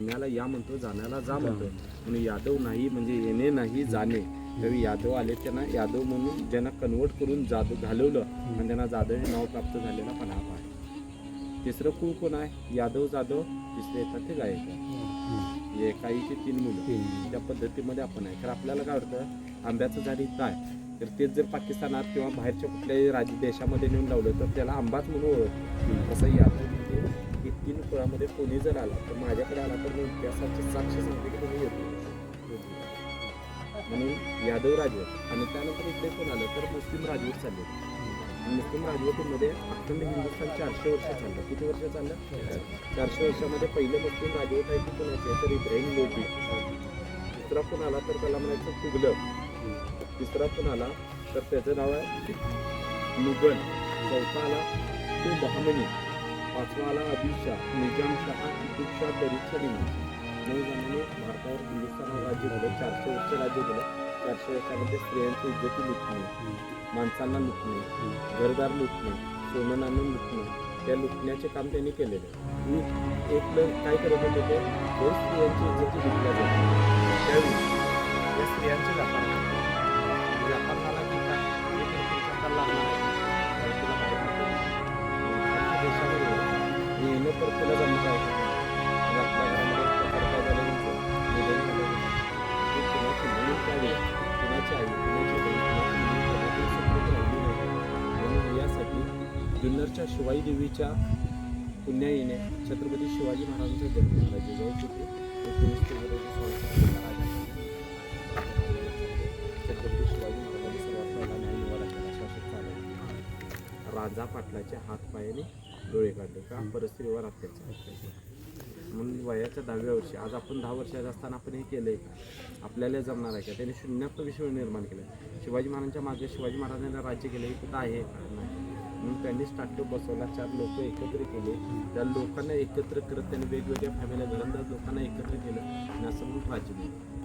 जाण्याला या म्हणतो जाण्याला जा म्हणतो म्हणून यादव नाही म्हणजे येणे नाही जाणे. त्यावेळी यादव आले त्यांना यादव म्हणून ज्यांना कन्वर्ट करून जादव घालवलं आणि त्यांना जाधव हे नाव प्राप्त झालेला पण हा आहे तिसरं कुळ कोण आहे? यादव जाधव तिसरे येतात ते गायक. एकाईची तीन मुलं. त्या पद्धतीमध्ये आपण आहे. तर आपल्याला काय वाटतं? आंब्याचं झाड इथं आहे. तर तेच जर पाकिस्तानात किंवा बाहेरच्या कुठल्याही राज्य देशामध्ये नेऊन लावलं तर त्याला आंबाच म्हणून ओळख तसं यादव तीन कुळामध्ये कोणी जर आला तर माझ्याकडे आला तर मी इतिहासाची साक्ष सांगते की तुम्ही येतो. म्हणून यादव राजवट. आणि त्यानंतर इकडे कोण आलं तर मुस्लिम राजवट चालले. मुस्लिम राजवटीमध्ये अखंड हिंदुस्थान चारशे वर्ष चाललं. किती वर्ष चाललं? चारशे वर्षामध्ये पहिलं मुस्लिम राजवट आहे की कोणाची आहे? तर इब्राहिम लोधी. दुसरा कोण आला तर त्याला म्हणायचं तुगलक. तिसरा कोण आला तर त्याचं नाव आहे मुघल चौथा आला तो बहामनी. पाचवा आला आदिलशाह निजामशाह कुतुबशाह परीक्षा नऊ जणांनी भारतावर हिंदुस्थानावर राज्य झालं चारशे वर्ष राज्य केलं चारशे वर्षामध्ये स्त्रियांची इज्जती लुटणे माणसांना लुटणे घरदार लुटणे सोनं नाणं लुटणे त्या लुटण्याचे काम त्यांनी केलेले. मी एक काय करत होते ते? दोन स्त्रियांची इज्जती लुटल्या जाते त्यावेळी या स्त्रियांचे व्यापार तुला जमत आहे. आपल्या घरामध्ये काय झालं निधन झालं ते कुणाची काय कुणाची आई कुणाची बहीण सुखरूप राहिली नाही. म्हणून यासाठी जुन्नरच्या शिवाई देवीच्या पुण्याईने छत्रपती शिवाजी महाराजांचा जन्म झाला जिजाऊ पुत्र एकोणीस फेब्रुवारी सोळाशे छत्रपती शिवाजी महाराजांनी सर्वात पहिला न्याय निवाडा केला. शासक चालवला राजा पाटलाच्या हातपायाने डोळे काढले. का? परिस्थितीवर अत्याचार म्हणून वयाच्या दहाव्या वर्षी आज आपण दहा वर्षात असताना आपण हे केलंय का? आपल्याला जमणार आहे का? त्यांनी शून्यात विश्व निर्माण केलं. शिवाजी महाराजांच्या मागे शिवाजी महाराजांना राज्य केलं. हे कुठं आहे? का नाही म्हणून त्यांनी स्टार्टअप बसवला. चार लोक एकत्र केले. त्या लोकांना एकत्र करत त्यांनी वेगवेगळ्या फॅमिल्या घरंदाज लोकांना एकत्र केलं. आणि असं म्हणून राज्य दिलं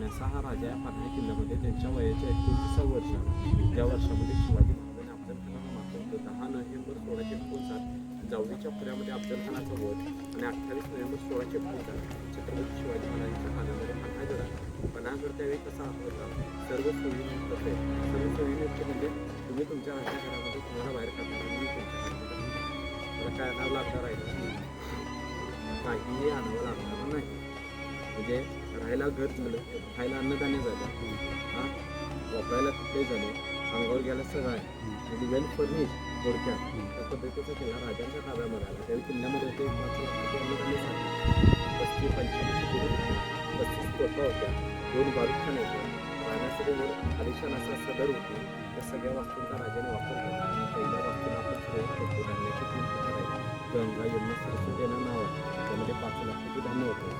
नसा हा राजा या पाटणा किल्ल्यामध्ये त्यांच्या वयाच्या एकोणतीसा वर्ष या वर्षामध्ये शिवाजी सोळाशे एकोणसाठ. जावळीच्या पुण्यामध्ये अफजलखानाचा वध आणि अठ्ठावीस नोव्हेंबर सोळाशे एकोणसाठ. छत्रपती शिवाजी महाराजांच्या कानामध्ये पन्हागडा पन्हागड त्यावेळी कसा होता? सर्व सोयीयुक्त आहे सर्व सोयीयुक्त म्हणजे तुम्ही तुमच्या राहत्या घरामध्ये तुम्हाला बाहेर काढणार मी तुमच्या घरामध्ये काय आणावं लागणार आहे? काहीही आणावं लागणार नाही. म्हणजे राहायला घर झालं खायला अन्नधान्य झालं हां? वापरायला कपडे झाले? अंगावर घ्यायला सगळं आहे. म्हणजे वेल फर्निश थोडक्यात. त्या पद्धतीचा किल्ला राजांच्या ताब्यामध्ये आला त्या किल्ल्यामध्ये होते पस्तीस पंच्याऐंशी गुरु पस्तीस तोफा होत्या. दोन बारूदखाने होते. राहण्यासाठी वर आलिशान असा सदर होते. त्या सगळ्या वास्तूंचा राजाने वापर केला. पहिल्या वास्तूला आपण सुरुवात करतो. धान्याची तीन प्रकार आहेत गंगा यमुना सरस्वती यांना नाव. आहे त्यामध्ये पाच लाख धान्य होतं.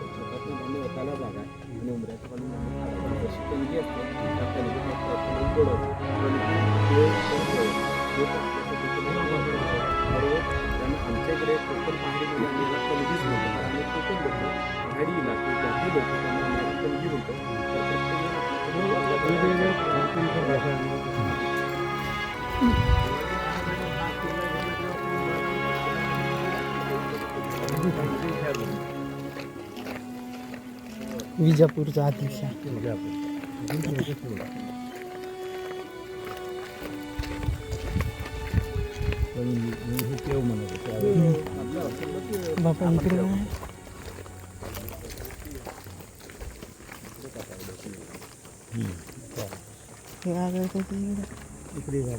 विजापूरचा अतिशय बापा इकडे काय?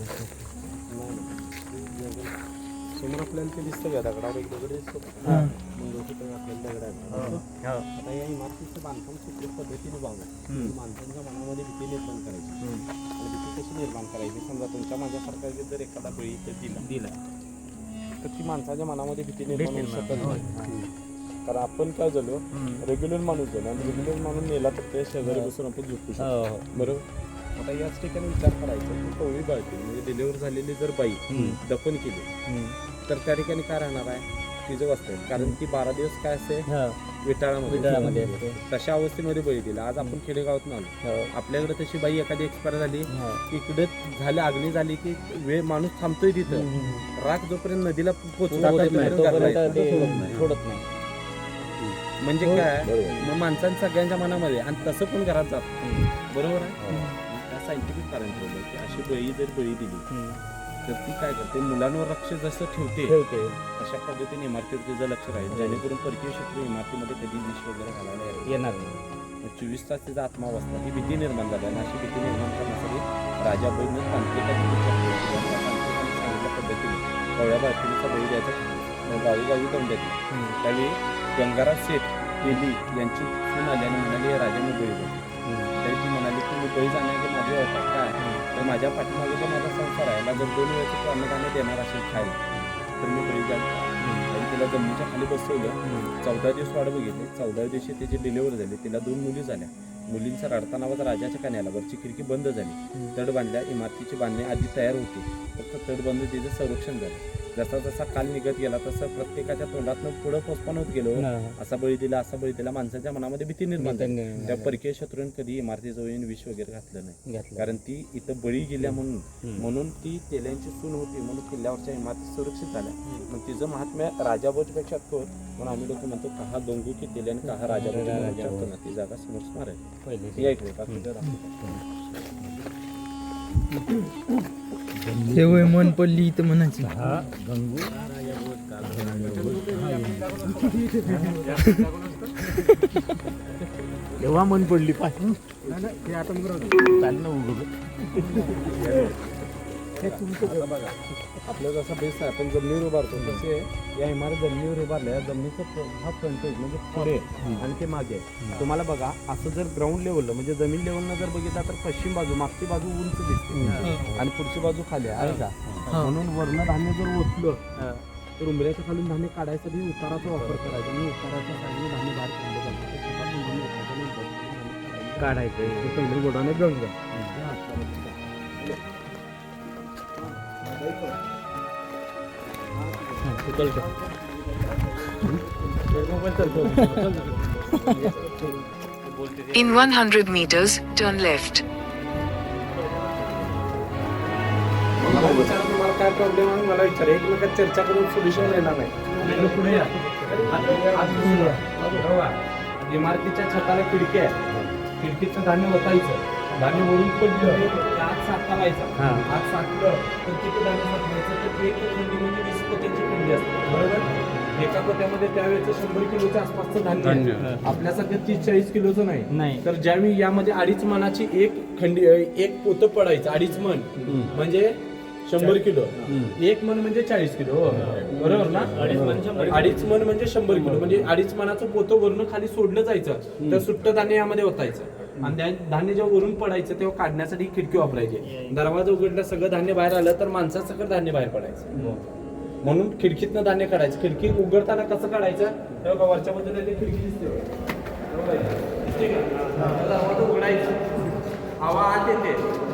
हे समोर आपल्याला ते दिसतं का दगडावर एक दगड दिसतो. हां. मंगळसूत्र आपल्याला दगड आहे. आता या इमारतीचं बांधकाम सुखरूप पद्धतीने बांधलं माणसांच्या मनामध्ये भीती निर्माण करायची. आणि भीती कशी निर्माण करायची? समजा तुमच्या माझ्यासारखा जर एखादा बळी इथं दिला. दिला. तर ती माणसाच्या मनामध्ये भीती निर्माण होऊ शकत नाही. कारण आपण काय झालो? रेग्युलर माणूस झालो. आणि रेग्युलर माणूस नेला तर ते शेजारी बसून आपण झोपू शकतो. बरोबर? आता याच ठिकाणी विचार करायचा. की टोळी बाळती म्हणजे डिलिव्हर झालेली जर बाई दफन केली. तर त्या ठिकाणी काय राहणार आहे? तिचं वाचतंय कारण ती बारा दिवस काय असते? विटाळामध्ये. तशा अवस्थेमध्ये बळी दिला. आज आपण खेडेगावात आलो. आपल्याकडे तशी बाई एखादी एक्सपायर झाली. इकडे झालं अग्नी झाली की वेळ माणूस थांबतोय तिथं. राख जोपर्यंत नदीला नाही, म्हणजे हो. काय. मग माणसांच्या सगळ्यांच्या मनामध्ये आणि तसं कोण घरात जात. बरोबर आहे? हो. सायंटिफिक कारण ठेवलं की अशी बळी जर बळी दिली. तर ती काय करते? मुलांवर लक्ष जसं ठेवते ठेवते. अशा पद्धतीने इमारतीवर तिचं लक्ष राहील. जेणेकरून परकीय शत्रू इमारतीमध्ये कधी विष वगैरे घालायला येणार नाही. चोवीस तास तिचा आत्मा वाचला ही भीती निर्माण झाली आणि अशी भीती निर्माण करण्यासाठी राजा केला. तांत्रिकांनी सांगितल्या पद्धतीने कवळ्या बायकोनीचा बळी द्यायचा जाऊन देतली हम्म. त्यावेळी गंगाराज शेठ तेली यांची सून आली आणि म्हणाली "हे राजा मी बळी देतो हम्म. तरी ती म्हणाली की मी बळी जाण्याची माझी अवस्था काय तर माझ्या पाठीमागे जो माझा संसार आहे. जर दोन वेळेचं तू अन्नदाने देणार असेल खायला. तर मी घरी जाईल आणि तिला जमिनीच्या खाली बसवलं. चौदा दिवस वाढ बघितली. चौदाव्या दिवशी त्याची डिलिव्हर झाली. तिला दोन मुली झाल्या. मुलींचा रडताना आवाज राजाच्या कन्याला वरची खिडकी बंद झाली. तड बांधल्या. इमारतीची बांधणी आधी तयार होती. फक्त तड बंद तिचं संरक्षण झालं. जसा जसा काल निघत गेला तसं प्रत्येकाच्या तोंडातनं पुढं पोचपान होत गेलो. असा बळी दिला असा बळी दिला माणसाच्या मनामध्ये भीती निर्माण झाली. त्या. परकीय शत्रून कधी इमारतीजवळ येऊन विष वगैरे घातलं नाही. कारण ती इथं बळी गेल्या म्हणून. म्हणून ती तेल्यांची सून होती म्हणून किल्ल्यावरच्या इमारती सुरक्षित झाल्या. मग तिचं महात्म्य राजाभोजपेक्षा थोर म्हणून आम्ही लोक म्हणतो कहा दोंगू की तेले आणि कहा राजाभोज ती जागा समोर स्मारक पहिले ती ऐकले बाकीचं दाखवतो. हे वय मन पडली इथं म्हणायची. तेव्हा मन पडली पाय. आपलं जसा बेस आहे आपण जमिनीवर उभारतो तसे या इमारत जमिनीवर उभारल्या जमिनीचं हा फ्रंटेज म्हणजे पुढे आणि ते मागे. तुम्हाला बघा असं जर ग्राउंड लेवलला म्हणजे जमीन लेवलनं जर बघितलं तर पश्चिम बाजू मागची बाजू उंच दिसते. आणि पुढची बाजू खाली आहे का? म्हणून वर्ण धान्य जर ओतलं तर उंबऱ्याच्या खालून धान्य काढायसाठी उताराचा वापर करायचा. आणि उताराच्या साईडने धान्य बाहेर काढलं जातं. काढायचं. काढायचं. ते पहिलं गोडाने Ganga. In 100 meters, turn left. मला विचारा तुम्हाला काय प्रॉब्लेम आहे मला विचारा एकमेकात चर्चा करून सोल्युशन येणार नाही पुढे या. हात पुढे या. बरोबर. इमारतीच्या छताला खिडकी आहे खिडकीचं धान्य ओतायचं धान्य वरून पडलं साठता व्हायचा आत साठलं तर तिथे धान्य साठवायचं. तर एक खंडी म्हणजे वीस पोत्यांची खंडी असते. बरोबर? एका पोत्यामध्ये त्यावेळेचं शंभर किलोच्या आसपासचं धान्य आहे. आपल्यासारखं तीस चाळीस किलोचं नाही. नाही. तर ज्यावेळी यामध्ये अडीच मनाची एक खंडी एक पोतं पडायचं अडीच मन म्हणजे शंभर किलो. एक मन म्हणजे चाळीस किलो हो. बरोबर ना? अडीच मन अडीच मन म्हणजे शंभर किलो. म्हणजे अडीच मनाचं पोतं वरून खाली सोडलं जायचं. तर सुट्ट धान्य यामध्ये होतायचं आणि त्या धान्य जेव्हा वरून पडायचं तेव्हा काढण्यासाठी ही खिडकी वापरायची. दरवाजा उघडला सगळं धान्य बाहेर आलं तर माणसाचं सगळं धान्य बाहेर पडायचं. म्हणून खिडकीतनं धान्य काढायचं. खिडकी उघडताना कसं काढायचं? तेव्हा वरच्या ते खिडकी दिसते? दरवाजा उघडायचा. हवा आत येते.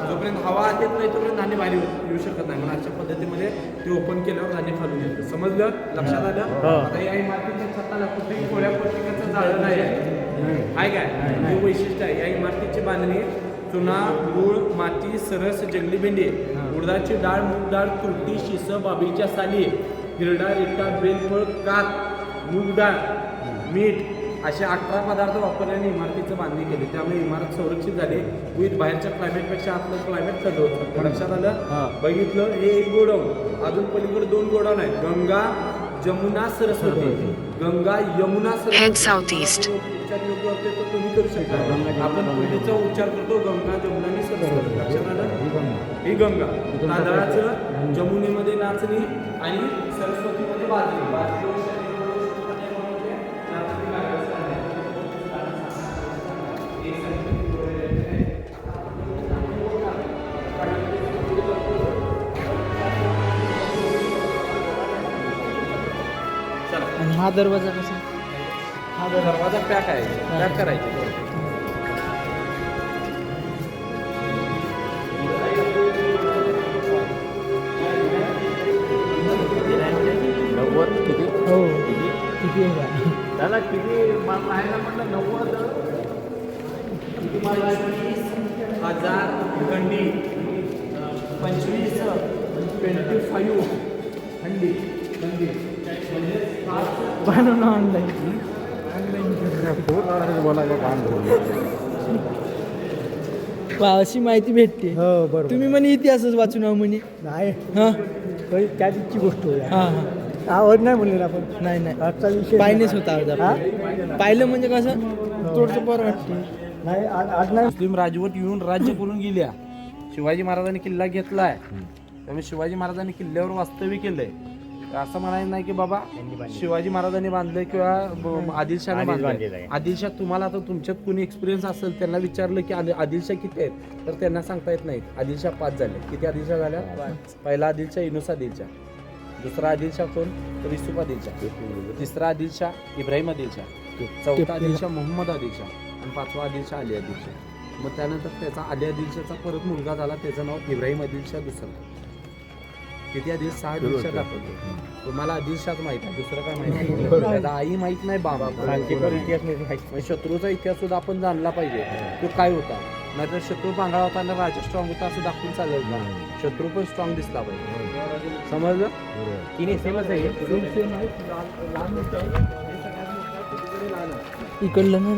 जोपर्यंत हवा आत येत नाही तोपर्यंत धान्य बाहेर येऊ शकत नाही. म्हणून अशा पद्धतीमध्ये ते ओपन केल्यावर धान्य खालून येतं. समजलं? लक्षात आलं? आता या इमारतीच्या छताला कुठेही पत्रिकाचं जाळं नाही आहे. आहे काय? हे वैशिष्ट्य आहे. या इमारतीची बांधणी चुना गुळ माती सरस जंगली भेंडी उडदाची डाळ मूग डाळ तुरटी शिस बाबीच्या साली हिरडा रिटा बेलफळ कात मूग डाळ मीठ असे अठरा पदार्थ वापरल्याने इमारतीचं बांधणी केली. त्यामुळे इमारत संरक्षित झाली. विथ बाहेरच्या क्लायमेटपेक्षा आपलं क्लायमेट थंड होतं. लक्षात आलं? बघितलं? हे एक गोडाऊन. अजून पलीकडे दोन गोडाऊन आहेत. गंगा जमुना सरस्वती. गंगा यमुना Head उच्चार योग्य असते तर तुम्ही करू शकता. आपण पहिलीचा उच्चार करतो गंगा जमुना आणि सरस्वती लक्षात आलं? ही गंगा. तांदळाचं जमुनेमध्ये नाचणी आणि सरस्वतीमध्ये बाजरी. हे हा दरवाजा कसा? दरवाजा पॅक आहे. पॅक करायचा. नव्वद किती? हो. किती? त्याला किती? माल आहे ना म्हणलं नव्वद. किती माल आहे? हजार खंडी. पंचवीस. ट्वेंटी फाईव्ह म्हणजे पाच बनवून ऑनलाईन वा, अशी माहिती भेटते. हो बरोबर. तुम्ही म्हणे इतिहासच वाचून आहो म्हणे. नाही. हा? काही त्या दिवशी गोष्ट हा हा. आवड नाही म्हणले ना आपण. नाही नाही. आजचा विषय पाहिलेच होता हा? आपण. पाहिलं म्हणजे कसं? थोडंसं बरं वाटते. नाही आज आज नाही. मुस्लिम राजवट येऊन राज्य करून गेल्या. शिवाजी महाराजांनी किल्ला घेतलाय. त्यामुळे शिवाजी महाराजांनी किल्ल्यावर वास्तव्य केलंय. असं म्हणायचं नाही की बाबा शिवाजी महाराजांनी बांधलंय किंवा ब- आदिलशाने बांधलंय. आदिलशाह तुम्हाला आता तुमच्यात कोणी एक्सपिरियन्स असेल त्यांना विचारलं की आदि- आदिलशाह किती आहेत? तर त्यांना सांगता येत नाहीत. आदिलशाह पाच झाले. किती आदिलशाह झाल्या? पहिला आदिलशाह इनुस आदिलशाह. दुसरा आदिलशाह कोण? तर युसुफ आदिलशाह. तिसरा आदिलशाह इब्राहिम आदिलशाह. चौथा आदिलशाह मोहम्मद आदिलशाह. आणि पाचवा आदिलशाह अली आदिलशाह. मग त्यानंतर त्याचा अली आदिलशाहचा परत मुलगा झाला. त्याचं नाव इब्राहिम आदिलशाह दुसरा. किती आदिल सहा आदिलशाह दाखवतो तुम्हाला आदिलशाह माहीत आहे दुसरं काय माहिती नाही. त्याचा आई माहीत नाही बाबा. मग शत्रूचा इतिहास सुद्धा आपण जाणला पाहिजे. तो काय होता? नाहीतर शत्रू पांगळा होता आणि राजा स्ट्रॉंग होता असं दाखवून चालेल का शत्रू पण स्ट्रॉंग दिसला पाहिजे. समजलं? तिने सेमच आहे. इकडलं नाही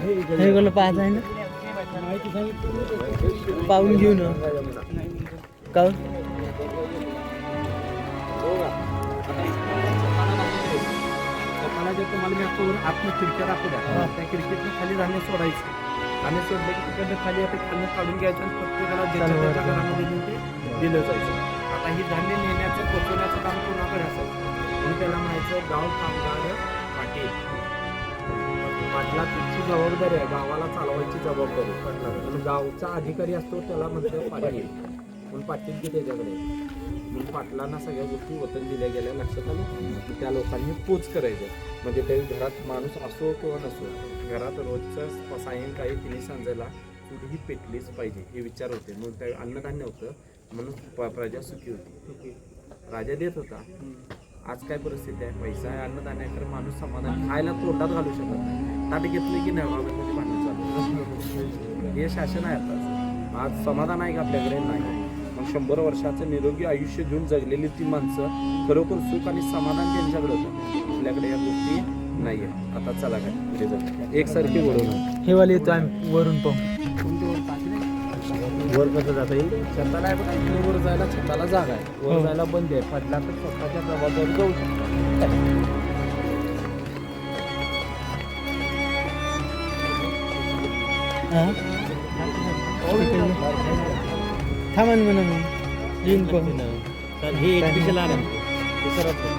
हे इकडलं पाच आहे ना? पाहून घेऊ ना. का जर तुम्हाला मी आता आतनं खिडक्या दाखवू द्या. त्या खिडकीतनं खाली धान्य सोडायचं. धान्य सोडलं की तिकडनं खाली आता खाली काढून घ्यायचं आणि प्रत्येकाला ज्याच्या त्याच्या घरामध्ये ते दिलं जायचं. आता ही धान्य नेण्याचं पोचवण्याचं काम कोणाकडे असायचं म्हणून त्याला म्हणायचं गाव कामगार पाटील. पाटला तुमची जबाबदारी आहे. गावाला चालवायची जबाबदारी म्हणून गावचा अधिकारी असतो त्याला म्हणतो पाटील. म्हणून पाटील की त्याच्याकडे म्हणून पाटलांना सगळ्या गोष्टी वतन दिल्या गेल्या लक्षात आलं? की त्या लोकांनी पोच करायचं. म्हणजे ते घरात माणूस असो किंवा नसो घरात रोजचं सायंकाळी तिने सांजायला चूल ही पेटलीच पाहिजे हे विचार होते. म्हणून त्या अन्नधान्य होतं म्हणून प्रजा सुखी होती. राजा देत होता. आज काय परिस्थिती आहे? पैसा आहे अन्नधान्य आहे तर माणूस समाधान खायला तोंडात घालू शकत नाही. ताट घेतलं की नाही? बाबांमध्ये भांडण चालू. हे शासन आहे आता. आज समाधान आहे का आपल्याकडे? नाही. शंभर वर्षाचं निरोगी आयुष्य घेऊन जगलेली ती माणसं खरोखर सुख आणि समाधान त्यांच्याकडे होतं. आपल्याकडे या गोष्टी नाही आहे आता चला काय पुढे जाऊ एकसारखी वळून हे वाले येतो आम्ही वरून पाहू. वर कसं जाता येईल छताला आहे वर जायला छताला जागा आहे. वर हो. जायला बंद आहे. पडला तर स्वतःच्या जबाबदारी जाऊ शकतो. हा? थांबा ना म्हणा मग येऊन पाहू हे एक दिशेला आलं